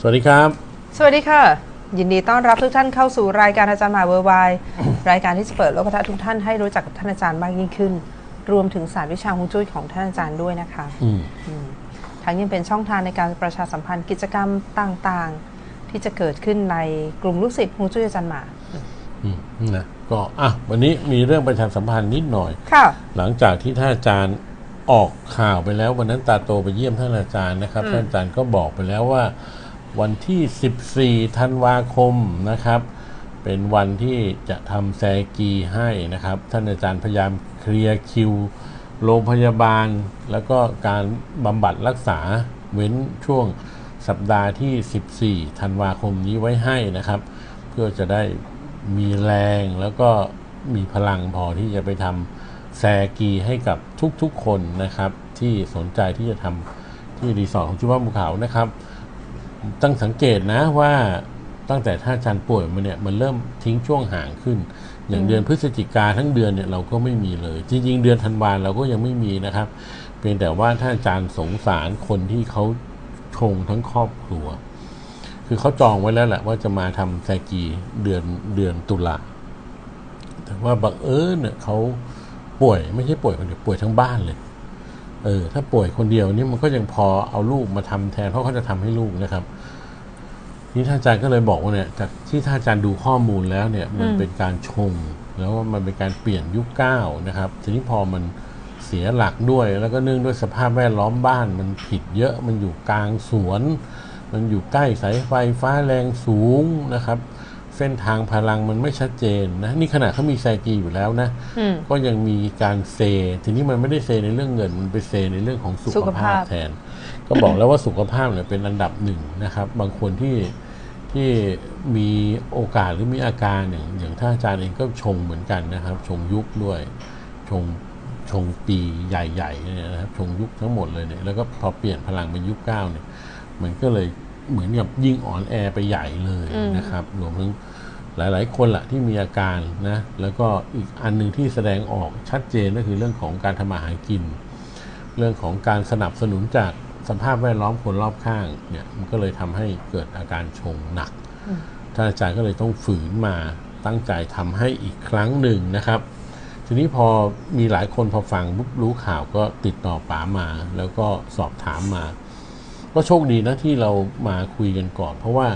สวัสดีครับ สวัสดีค่ะ ยินดีต้อนรับทุกท่านเข้าสู่รายการอาจารย์หมาเวอร์ไวรายการที่จะเปิดโลกทัศน์ทุกท่านให้รู้จักกับท่านอาจารย์มากยิ่งขึ้น รวมถึงศาสตร์วิชาฮวงจุ้ยของท่านอาจารย์ด้วยนะคะอืมทั้งยังเป็นช่องทางในการประชาสัมพันธ์กิจกรรมต่างๆ ที่จะเกิดขึ้นในกลุ่มลูกศิษย์ฮวงจุ้ยอาจารย์หมาอืมนะก็อะวันนี้มีเรื่องประชาสัมพันธ์นิดหน่อย ค่ะ หลังจากที่ท่านอาจารย์ออกข่าวไปแล้ววันนั้นตาโตไปเยี่ยมท่านอาจารย์นะครับท่านอาจารย์ก็บอกไปแล้วว่า วันที่ 14 ธันวาคมนะครับ เป็นวันที่จะทำแซกีให้นะครับ ท่านอาจารย์พยายามเคลียร์คิว โรงพยาบาล แล้วก็การบำบัดรักษาเว้นช่วงสัปดาห์ที่ 14 ธันวาคมนี้ไว้ให้นะครับ เพื่อจะได้มีแรงแล้วก็มีพลังพอที่จะไปทำแซกีให้กับทุกๆคนนะครับ ที่สนใจที่จะทำที่รีสอร์ทของจุฬาภูเขานะครับ ตั้งสังเกตนะว่าตั้งแต่ท่านอาจารย์ป่วยมาเนี่ยมันเริ่มทิ้งช่วงห่างขึ้น อย่างเดือนพฤศจิกาทั้งเดือนเนี่ยเราก็ไม่มีเลย จริง ๆ เดือนธันวาเราก็ยังไม่มีนะครับ เพียงแต่ว่าท่านอาจารย์สงสารคนที่เขาชงทั้งครอบครัว คือเขาจองไว้แล้วแหละว่าจะมาทำแซกีเดือนเดือนตุลาแต่ว่าบังเอิญเนี่ยเขาป่วยไม่ใช่ป่วยคนเดียวป่วยทั้งบ้านเลย เออถ้าป่วยคนเดียวนี่มันก็ยังพอเอาลูกมาทำแทนเพราะเขาจะทำให้ลูกนะครับ นี่ท่านอาจารย์ก็เลยบอกว่าเนี่ยจากที่ท่านอาจารย์ดูข้อมูลแล้วเนี่ย มันเป็นการชงแล้วว่ามันเป็นการเปลี่ยนยุคเก้านะครับทีนี้พอมันเสียหลักด้วย แล้วก็เนื่องด้วยสภาพแวดล้อมบ้านมันผิดเยอะมันอยู่กลางสวน มันอยู่ใกล้สายไฟฟ้าแรงสูงนะครับ เส้นทางพลังมันไม่ชัดเจนนะนี่ขนาดเขามีไซกีอยู่แล้วนะอืมก็ยังมีการเซ ทีนี้มันไม่ได้เซในเรื่องเงิน มันไปเซในเรื่องของสุสุขขภาภาพพแทน ก็บอกแล้วว่าสุขภาพเนี่ยเป็นอันดับหนึ่งนะครับ บางคนที่ที่มีโอกาสหรือมีอาการอย่างอย่างท่านอาจารย์เองก็ชงเหมือนกันนะครับ ชงยุคด้วยชงชงปีใหญ่ๆเนี่ยนะครับชงยุคทั้งหมดเลยเนี่ยแล้วก็พอเปลี่ยนพลังเป็นยุคเก้าเนี่ยมันก็เลย เหมือนกับยิ่งอ่อนแอไปใหญ่เลยนะครับรวมทั้งหลาย ๆ คนละที่มีอาการนะแล้วก็อีกอันหนึ่งที่แสดงออกชัดเจนก็คือเรื่องของการทำมาหากิน เรื่องของการสนับสนุนจากสภาพแวดล้อมคนรอบข้างเนี่ยมันก็เลยทำให้เกิดอาการชงหนักท่านอาจารย์ก็เลยต้องฝืนมาตั้งใจทำให้อีกครั้งหนึ่งนะครับทีนี้พอมีหลายคนพอฟังปุ๊บรู้ข่าวก็ติดต่อป๋ามา แล้วก็สอบถามมา ก็โชคดีนะที่เรามาคุยกันก่อน เพราะว่า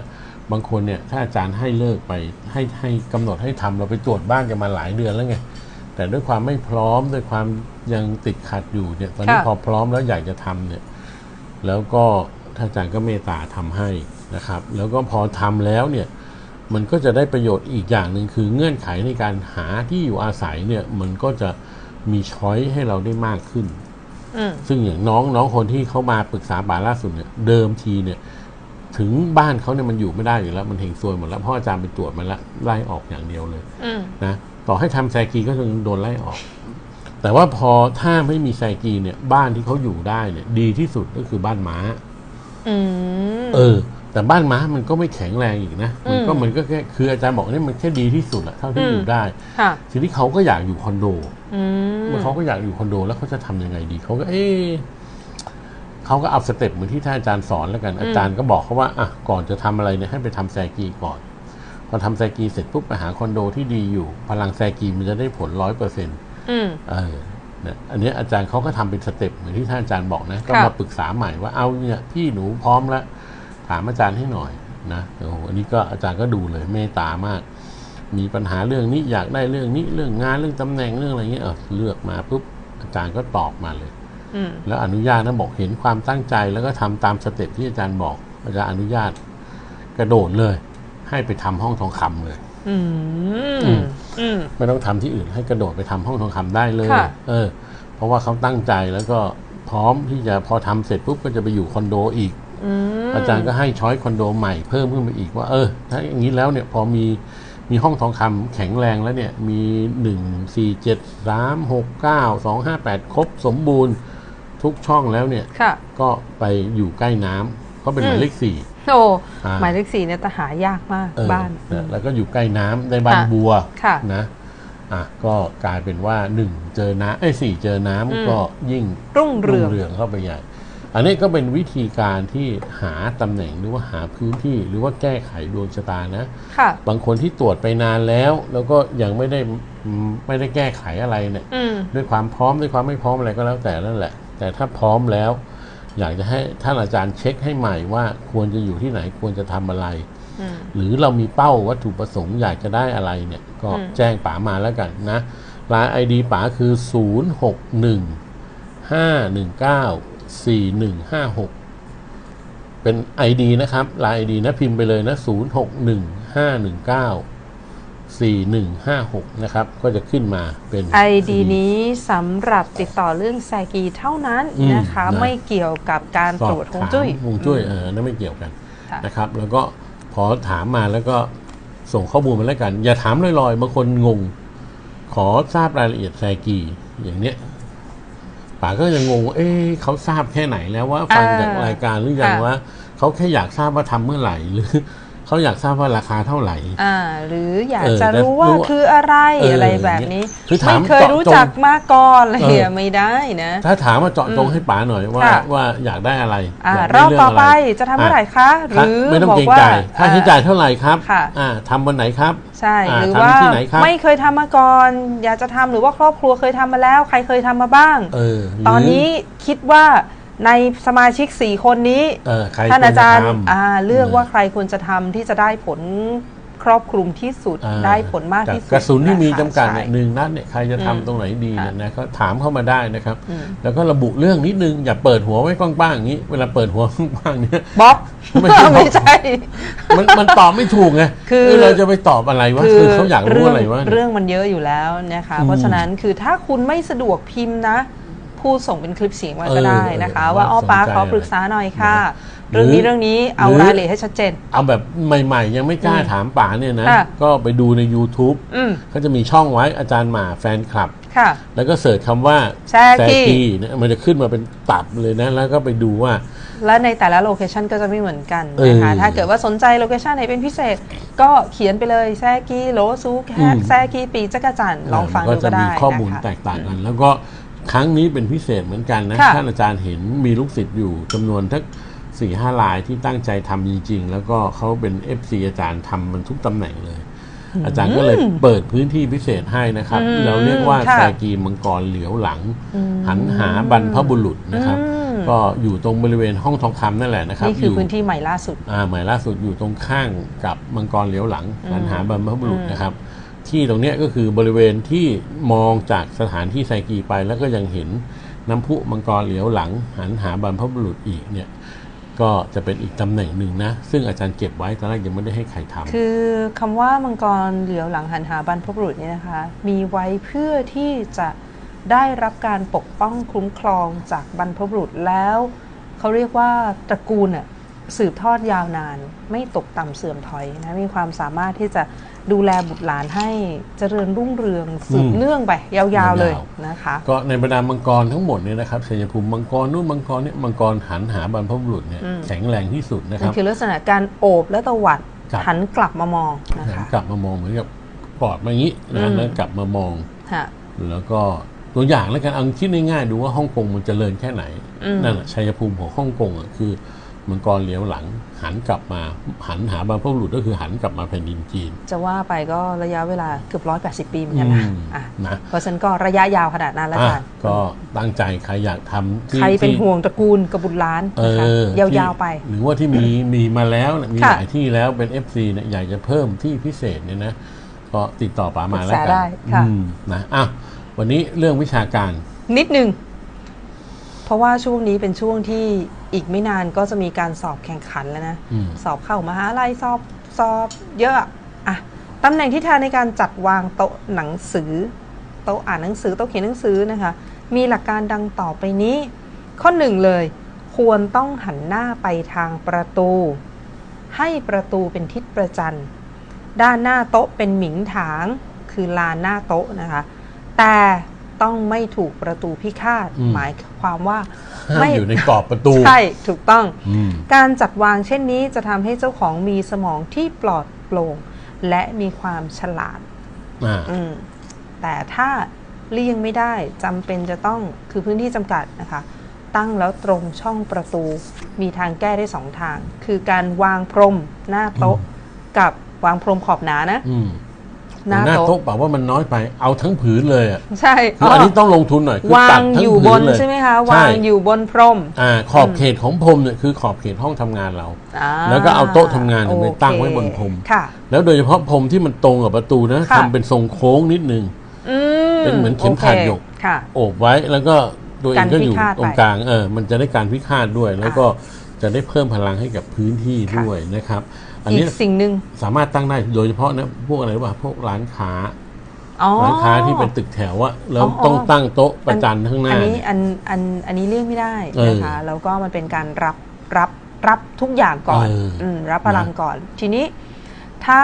บางคนเนี่ยถ้าอาจารย์ให้เลิกไปให้ให้กำหนดให้ทำเราไปตรวจบ้านกันมาหลายเดือนแล้วไงแต่ด้วยความไม่พร้อมด้วยความยังติดขัดอยู่เนี่ยตอนนี้ค่ะพอพร้อมแล้วอยากจะทำเนี่ยแล้วก็ท่านอาจารย์ก็เมตตาทำให้นะครับ แล้วก็พอทำแล้วเนี่ยมันก็จะได้ประโยชน์อีกอย่างหนึ่งคือเงื่อนไขในการหาที่อยู่อาศัยเนี่ยมันก็จะมีช้อยให้เราได้มากขึ้นอืม ซึ่งอย่างน้องน้องคนที่เขามาปรึกษาป่าล่าสุดเนี่ยเดิมทีเนี่ย ถึงบ้านเขาเนี่ยมันอยู่ไม่ได้อยู่แล้ว มันเฮงซวยหมดแล้วเพราะอาจารย์ไปตรวจมาแล้วไล่ออกอย่างเดียวเลยอืมนะต่อให้ทำแซกีก็ยังโดนไล่ออก แต่ว่าพอถ้าไม่มีแซกีเนี่ย บ้านที่เขาอยู่ได้เนี่ย ดีที่สุดก็คือบ้านม้าอืมเออ แต่บ้านม้ามันก็ไม่แข็งแรงอีกนะมันก็อืมมันก็แค่คืออาจารย์บอกนี่มันแค่ดีที่สุดอะเท่าที่อืมอยู่ได้ค่ะทีนี้เขาก็อยากอยู่คอนโดอืม เมื่อเขาก็อยากอยู่คอนโดแล้วเขาจะทำยังไงดีเขาก็ เอ๊ะเขาก็เอาสเต็ปเหมือนที่ท่านอาจารย์สอนแล้วกัน อาจารย์ก็บอกเขาว่าอะก่อนจะทำอะไรเนี่ยให้ไปทำแซกีก่อน พอทำแซกีเสร็จปุ๊บไปหาคอนโดที่ดีอยู่ พลังแซกีมันจะได้ผลร้อยเปอร์เซ็นต์อืมเออเนี่ยอันเนี้ยอาจารย์เขาก็ทำเป็นสเต็ปเหมือนที่ท่านอาจารย์บอกนะ ก็ค่ะมาปรึกษาใหม่ว่าเอาเนี่ยพี่หนูพร้อมแล้วถามอาจารย์ให้หน่อยนะโอ้โหอันนี้ก็อาจารย์ก็ดูเลยเมตตามาก มีปัญหาเรื่องนี้อยากได้เรื่องนี้เรื่องงานเรื่องตำแหน่งเรื่องอะไรเงี้ยเออเลือกมาปุ๊บอาจารย์ก็ตอบมาเลยอืมแล้วอนุญาตนะบอกเห็นความตั้งใจแล้วก็ทำตามสเต็ปที่อาจารย์บอกอาจารย์อนุญาต กระโดดเลย ให้ไปทำห้องทองคำเลยอืมอืมอืมไม่ต้องทำที่อื่นให้กระโดดไปทำห้องทองคำได้เลยค่ะเออ เพราะว่าเขาตั้งใจแล้วก็พร้อมที่จะพอทำเสร็จปุ๊บก็จะไปอยู่คอนโดอีกอืมอาจารย์ก็ให้ช้อยคอนโดใหม่เพิ่มขึ้นไปอีกว่า เออ ถ้าอย่างนี้แล้วเนี่ยพอมี มีห้องทองคำแข็งแรงแล้วเนี่ย มีหนึ่งสี่เจ็ดสามหกเก้าสองห้าแปดครบสมบูรณ์ทุกช่องแล้วเนี่ย ค่ะ ก็ไปอยู่ใกล้น้ำเพราะเป็นหมายเลขสี่ โอ้อ่า หมายเลขสี่เนี่ยแต่หายากมากเออบ้านนะแล้วก็อยู่ใกล้น้ำได้บ้านค่ะบัวค่ะนะอะก็กลายเป็นว่าหนึ่งเจอน้ำไอ้ยสี่เจอน้ำอืม ก็ยิ่งรุ่งเรืองเรืองเข้าไปใหญ่ อันนี้ก็เป็นวิธีการที่หาตำแหน่งหรือว่าหาพื้นที่หรือว่าแก้ไขดวงชะตานะค่ะ บางคนที่ตรวจไปนานแล้ว แล้วก็ยังไม่ได้อืมไม่ได้แก้ไขอะไรเนี่ย อืม ด้วยความพร้อมด้วยความไม่พร้อมอะไรก็แล้วแต่นั่นแหละ แต่ถ้าพร้อมแล้ว อยากจะให้ท่านอาจารย์เช็คให้ใหม่ว่าควรจะอยู่ที่ไหนควรจะทำอะไร อืม หรือเรามีเป้าวัตถุประสงค์อยากจะได้อะไรเนี่ยก็อืม แจ้งป๋ามาแล้วกันนะรายไอดีป๋าคือ 0 6 1 5 1 9 4 1 5 6 เป็น ID นะครับราย ID นะพิมพ์ไปเลยนะ0 6 1 5 1 9 4 1 5 6 นะครับ ก็จะขึ้นมาเป็นไอดีนี้สำหรับติดต่อเรื่องแซกีเท่านั้นอืมนะคะนะไม่เกี่ยวกับการสอตรบวจฮวงถามจุ้ยฮวงจุ้ยเออนั่นไม่เกี่ยวกันค่ะนะครับ แล้วก็พอถามมาแล้วก็ส่งข้อมูลมาแล้วกัน อย่าถามลอยๆบางคนงง ขอทราบรายละเอียดแซกีอย่างเนี้ย ป๋าก็ยังงงว่าเอ๊ะเขาทราบแค่ไหนแล้วว่าฟังจากรายการหรือยังค่ะว่าเขาแค่อยากทราบว่าทำเมื่อไหร่หรือ เขาอยากทราบว่าราคาเท่าไหร่อ่าหรืออยากเออจะรู้ว่ารู้ว่าคืออะไรเออออะไรแบบนี้คือถามไม่เคยรู้เจาะจงจักมาก่อนอะไรเอออะไม่ได้นะ ถ้าถามมาเจาะจงให้ป๋าหน่อยว่าค่ะว่าอยากได้อะไรอ่าอยากรได้อบเรื่ต่ออะไปไรจะทำเมื่อไหร่คะหครับรือไม่ต้องบอเกรกงว่าใจค่าใช้จ่ายเท่าไหร่ครับค่ะอ่าทำวันไหนครับใช่อ่าหรือทำว่าที่ไหนครับไม่เคยทำมาก่อน อยากจะทำหรือว่าครอบครัวเคยทำมาแล้ว ใครเคยทำมาบ้างเออหรืตอนนี้คิดว่า ในสมาชิก 4 คนนี้เออใครท่านอาจารย์ควทำ อ่าเลือกว่าใครควรจะทำที่จะได้ผลครอบคลุมที่สุดอ่าได้ผลมากที่สุดกระสุนที่มีคจำกัดเนี่ยใช่ หนึ่งนัดเนี่ยใครจะทำอืมตรงไหนดีเนี่ยค่ะนะก็ถามเข้ามาได้นะครับ อืม แล้วก็ระบุเรื่องนิดนึง อย่าเปิดหัวไว้กว้างๆอย่างนี้ เวลาเปิดหัวกว้างๆเนี่ย บล็อกไม่ใช่บล็อก ไม่ใช่ มันมันตอบไม่ถูกไงคือเเราจะไปตอบอะไรวะคือเขาอยากรู้อะไรวะ เรื่องมันเยอะอยู่แล้วนะคะ อืมเพราะฉะนั้นคือถ้าคุณไม่สะดวกพิมพ์นะ พูดส่งเป็นคลิปเสียงมาก็เออได้นะคะเออว่าอ้อสนใจป้าขออะไรปรึกษาหน่อยค่ะหรือเรื่องนี้เรื่องนี้เอาหรือรายละเอียดให้ชัดเจน เอาแบบใหม่ๆ ยังไม่กล้าอืมถามป๋าเนี่ยนะค่ะก็ไปดูใน YouTube อืมก็จะมีช่องไว้อาจารย์หมาแฟนคลับค่ะแล้วก็เสิร์ชคำว่าแซกีเนี่ยมันจะขึ้นมาเป็นตับเลยนะ แล้วก็ไปดูว่า และในแต่ละโลเคชันก็จะไม่เหมือนกันนะคะเออถ้าเกิดว่าสนใจโลเคชันไหนเป็นพิเศษ ก็เขียนไปเลยแซกีโลซูแคอืทมแซกีปีจักรจันทร์ลองฟังก็ดูจะก็ได้มีข้อมูลนะคะแตกต่างกัน แล้วก็ ครั้งนี้เป็นพิเศษเหมือนกันนะค่ะ ท่านอาจารย์เห็นมีลูกศิษย์อยู่จำนวนทักสี่ห้ารายที่ตั้งใจทำจริง ๆ แล้วก็เขาเป็น FC อาจารย์ทำมันทุกตำแหน่งเลย อาจารย์ก็เลยเปิดพื้นที่พิเศษให้นะครับ อืมเราเรียกว่าค่ะแซกีมังกรเหลียวหลัง อืม หันหาบรรพบุรุษนะครับ อืม ก็อยู่ตรงบริเวณห้องทองคำนั่นแหละนะครับนี่คืออยู่ พื้นที่ใหม่ล่าสุด อ่าหมายล่าสุดอยู่ตรงข้างกับมังกรเหลียวหลังหันหาบรรพบุรุษนะครับ ที่ตรงนี้ก็คือบริเวณที่มองจากสถานที่ไซกีไปแล้วก็ยังเห็นน้ำพุมังกรเหลียวหลัง หันหาบรรพบุรุษอีกเนี่ยก็จะเป็นอีกตำแหน่งหนึ่งนะ ซึ่งอาจารย์เก็บไว้ตอนแรกยังไม่ได้ให้ใครทำคือคำว่ามังกรเหลียวหลังหันหาบรรพบุรุษเนี่ยนะคะ มีไว้เพื่อที่จะได้รับการปกป้องคุ้มครองจากบรรพบุรุษแล้วเขาเรียกว่าตระกูลน่ะ สืบทอดยาวนาน ไม่ตกต่ำเสื่อมถอยนะมีความสามารถที่จะดูแลบุตรหลานให้เจริญรุ่งเรืองสืบอืมเนื่องไป ยาวๆเลยยาวนะคะ ก็ในบรรดามังกรทั้งหมดเนี่ยนะครับชัยภูมิมังกรนู่นมังกรเนี่ยมังกรหันหาบรรพบุรุษเนี่ยอืมแข็งแรงที่สุดนะคนั่รันบคือลักษณะการโอบและตวัดครับหันกลับมามองนะหันคะกลับมามองเหมือนกับกอดมาอย่างนี้อืนะมแล้วกลับมามองฮะแล้วก็ตัวอย่างแล้วกันเอาคิดง่ายๆดูว่าฮ่องกงมันจเจริญแค่ไหนอืมนั่นแหะชัยภูมิของฮ่องกงอะคือ มังกรเลี้ยวหลัง หันกลับมาหันหาบรรพบุรุษก็คือหันกลับมาแผ่นดินจีน จะว่าไปก็ระยะเวลาเกือบร้อยแปดสิบปีเหมือนกันนะอืมอะนะเพราะฉะนั้นก็ระยะยาวขนาดนั้นแล้วอะกันก็ตั้งใจใครอยากทำที่ใครเป็นที่ห่วงตระกูลกบบุตรล้านเอนะคะอยาวๆไป หรือว่าที่มีมีมาแล้วเนี่ยมีค่ะหลายที่แล้วเป็น FC เนี่ยอยากจะเพิ่มที่พิเศษเนี่ยนะก็ติดต่อป๋ามาแล้วปรึกกัษาได้ค่ะอืมนะอะวันนี้เรื่องวิชาการนิดหนึ่งเพ ราะว่าช่วงนี้เป็นช่วงที่อีกไม่นานก็จะมีการสอบแข่งขันแล้วนะ อืม สอบเข้ามหาลัยสอบสอบเยอะอะตำแหน่งที่ทางในการจัดวางโต๊ะหนังสือ โต๊ะอ่านหนังสือโต๊ะเขียนหนังสือนะคะ มีหลักการดังต่อไปนี้ ข้อหนึ่งเลย ควรต้องหันหน้าไปทางประตู ให้ประตูเป็นทิศประจันทร์ด้านหน้าโต๊ะเป็นหมิงถาง คือลานหน้าโต๊ะนะคะ แต่ ต้องไม่ถูกประตูพิฆาต อืม หมายความว่าห้ามไม่อยู่ในกรอบประตูใช่ถูกต้อง อืม การจัดวางเช่นนี้จะทำให้เจ้าของมีสมองที่ปลอดโปร่งและมีความฉลาด อ่า อืมแต่ถ้าเลี่ยงไม่ได้จำเป็นจะต้องคือพื้นที่จำกัดนะคะ ตั้งแล้วตรงช่องประตู มีทางแก้ได้สองทาง คือการวางพรมหน้าโต๊ะกับวางพรมขอบหนานะ อืม หน้าหน้าโต๊ะโต๊ะเปล่าว่ามันน้อยไปเอาทั้งผืนเลยอะใช่คืออันนี้ต้องลงทุนหน่อยคือวาตังดทั้งอยู่บผืนนเลยใช่ไหมคะใช่วางอยู่บนพรมอ่าขอบเขตของพรมเนี่ยคือขอบเขตห้องทำงานเรา อ่าแล้วก็เอาโต๊ะทำงานเนี่ยไปโอเคตั้งไว้บนพรม ค่ะ แล้วโดยเฉพาะพรมที่มันตรงกับประตูนะค่ะ ทำเป็นทรงโค้งนิดนึง อืมเป็นเหมือนเข็มขัดหยกโอเคค่ะ โอบไว้แล้วก็ตัวเองก็อยู่กันพิฆาตตรงไปกลางเออมันจะได้การพิฆาตด้วย แล้วก็จะได้เพิ่มพลังให้กับพื้นที่ค่ะด้วยนะครับ อันอีนี้กสิ่งหนึ่งสามารถตั้งได้โดยเฉพาะนะพวกอะไรรู้ป่ะพวกร้านค้า อ๋อ ร้านค้าที่เป็นตึกแถวอะแล้วอ๋อ ต้องตั้งโต๊ะประจันข้างหน้าอันนี้เนี่ย อันอันอันนี้เลี่ยงไม่ได้เออนะคะแล้วก็มันเป็นการรับรับรับทุกอย่างก่อนเอออืมรับพลังนะก่อน ทีนี้ถ้า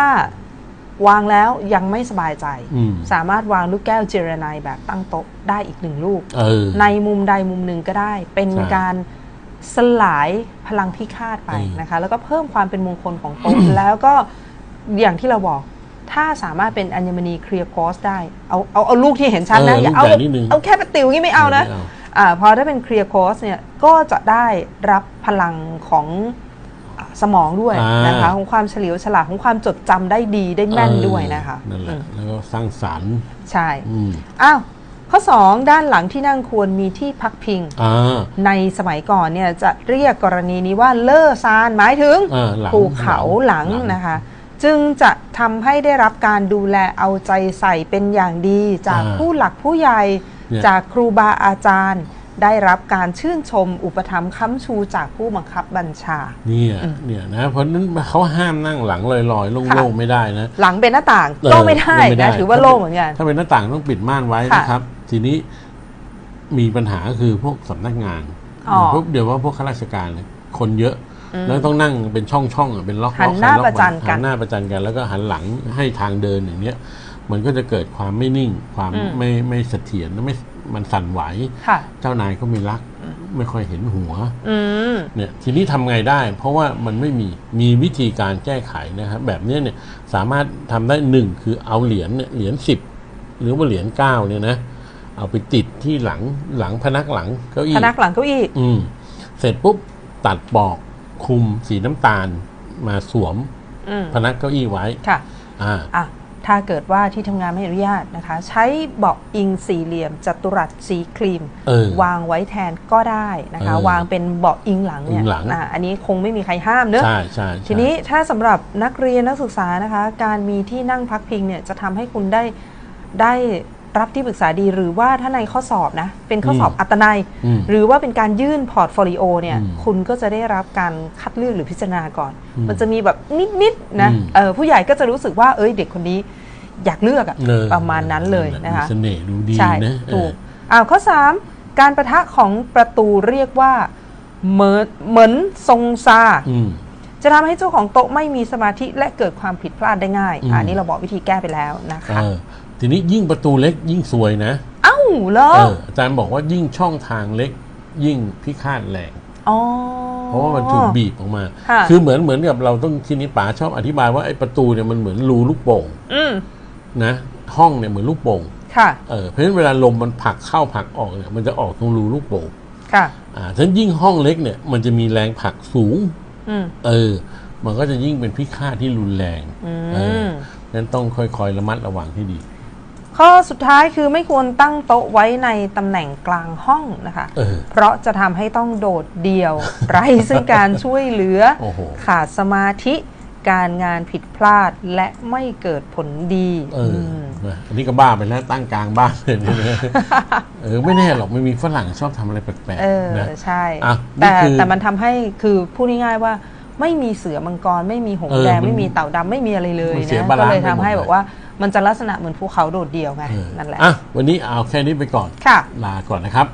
วางแล้วยังไม่สบายใจ อืม สามารถวางลูกแก้วเจรไนายแบบตั้งโต๊ะได้อีกหนึ่งลูก เออ ในมุมใดมุมหนึ่งก็ได้ เป็นใช่การ สลายพลังพิฆาตไปอืมนะคะ แล้วก็เพิ่มความเป็นมงคลของโต๊ะแล้วก็อย่างที่เราบอกถ้าสามารถเป็นอัญมณีเคลียร์คอสได้เอาเอาเอาลูกที่เห็นชัดนะเอออย่าเอาลูกใหญ่นิดนึงเอาแค่ประติวงี้ไม่เอานะไม่เอาอ่าพอถ้าเป็นเคลียร์คอสเนี่ยก็จะได้รับพลังของอ่าสมองด้วยอ่านนะคะของความเฉลียวฉลาดของความจดจำได้ดีได้แม่นด้วยนะคะเออนั่นแหอืละมแล้วก็สร้างสรรค์ใช่อืมอ้าว ข้อ 2 ด้านหลังที่นั่งควรมีที่พักพิงอ่าในสมัยก่อนเนี่ยจะเรียกกรณีนี้ว่าเลอซานหมายถึงอ่าหลังภูเขาหลังหลังนะคะ จึงจะทำให้ได้รับการดูแลเอาใจใส่เป็นอย่างดี จากอ่าผู้หลักผู้ใหญ่เนี่ยจากครูบาอาจารย์ ได้รับการชื่นชมอุปถัมภ์ค้ำชูจากผู้บังคับบัญชา เนี่ยเนี่ยนะเพราะฉะนั้นเขาห้ามนั่งหลังลอยๆค่ะโล่งๆไม่ได้นะ หลังเป็นหน้าต่างเออก็ไม่ได้ไม่ได้นะถือว่าโล่งเหมือนกันถ้าเป็นหน้าต่างต้องปิดม่านไว้ค่ะนะครับ ทีนี้มีปัญหาก็คือพวกสำนักงานอ๋อ พวกเดี๋ยวว่าพวกข้าราชการเนี่ยคนเยอะแล้วต้องนั่งเป็นช่องๆอะเป็นล็อกๆหันหน้าล็อกๆประจันกันหันหน้าประจันกัน แล้วก็หันหลังให้ทางเดินอย่างเนี้ย มันก็จะเกิดความไม่นิ่ง ความอืม ไม่ไม่เสถียรไม่มันสั่นไหว ค่ะ เจ้านายก็ไม่รัก ไม่ค่อยเห็นหัว อืม เนี่ยทีนี้ทำไงได้ เพราะว่ามันไม่มีมีวิธีการแก้ไขนะครับแบบเนี้ยเนี่ยสามารถทำได้หนึ่งคือเอาเหรียญเนี่ยเหรียญสิบหรือว่าเหรียญเก้าเนี่ยนะ เอาไปติดที่หลังหลังพนักหลังเก้าอี้พนักหลังเก้าอี้อืมเสร็จปุ๊บตัดปอกคุมสีน้ำตาลมาสวมอืมพนักเก้าอี้ไว้ ค่ะ อ่า อะ ถ้าเกิดว่าที่ทำงานไม่อนุญาตนะคะ ใช้เบาะอิงสี่เหลี่ยมจัตุรัสสีครีม เออ วางไว้แทนก็ได้นะคะ เออวางเป็นเบาะอิงหลังเนี่ยอิงหลัง อะอันนี้คงไม่มีใครห้ามเนอะ ใช่ใช่ใช่ทีนี้ถ้าสำหรับนักเรียนนักศึกษานะคะ การมีที่นั่งพักพิงเนี่ยจะทำให้คุณได้ได้ รับที่ปรึกษาดีหรือว่าถ้าในข้อสอบนะ เป็นข้อสอบอัตนัยอืมหรือว่าเป็นการยื่นพอร์ตโฟลิโอเนี่ยอืมคุณก็จะได้รับการคัดเลือกหรือพิจารณาก่อนอืมมันจะมีแบบนิดๆนะอืมเออผู้ใหญ่ก็จะรู้สึกว่าเอ้ยเด็กคนนี้อยากเลือกอะเออประมาณนั้นเลยนะคะมีเสน่ห์ดูดีใช่นะถูกเอออ้าวข้อ 3 การประทะของประตูเรียกว่าเหมือนเหมือนทรงซาอืมจะทำให้เจ้าของโต๊ะไม่มีสมาธิและเกิดความผิดพลาดได้ง่ายอืมอันนี้เราบอกวิธีแก้ไปแล้วนะคะเออ ทีนี้ยิ่งประตูเล็กยิ่งสวยนะเอ้าเหรอเอออาจารย์บอกว่ายิ่งช่องทางเล็ก ยิ่งพิฆาตแรงอ๋อ เพราะว่ามันถูกบีบออกมา ค่ะ คือเหมือนเหมือนกับเราต้องทีนี้ป๋าชอบอธิบายว่าไอ้ประตูเนี่ยมันเหมือนรูลูกโป่งอืมนะห้องเนี่ยเหมือนลูกโป่งค่ะ เออเพราะฉะนั้นเวลาลมมันผลักเข้าผลักออกเนี่ยมันจะออกตรงรูลูกโป่งค่ะ อ่าฉะนั้นยิ่งห้องเล็กเนี่ยมันจะมีแรงผลักสูง อืม เออ มันก็จะยิ่งเป็นพิฆาตที่รุนแรงอืเออมนั้นต้องค่อยๆระมัดระวังให้ดี ข้อสุดท้ายคือไม่ควรตั้งโต๊ะไว้ในตำแหน่งกลางห้องนะคะ เออ เพราะจะทำให้ต้องโดดเดี่ยว ไร้ซึ่งการช่วยเหลือ โอ้โหขาดสมาธิการงานผิดพลาดและไม่เกิดผลดีเออมนะอันนี้ก็บ้าไปแล้วตั้งกลางบ้านเลยนะเออไม่แน่หรอกไม่มีฝรั่งชอบทำอะไรแปลกเออ ๆนะ ใช่ อะแต่นี่คือแต่มันทำให้คือพูดง่ายๆว่า ไม่มีเสือมังกร ไม่มีหงเออส์แดงมันไม่มีเต่าดำไม่มีอะไรเลยมันเสียนะบาก็ลานซ์เลยทำให้ไปหมดบอกว่า มันจะลักษณะเหมือนภูเขาโดดเดี่ยวไงเออนั่นแหละอะวันนี้เอาแค่นี้ไปก่อนค่ะลาก่อนนะครับ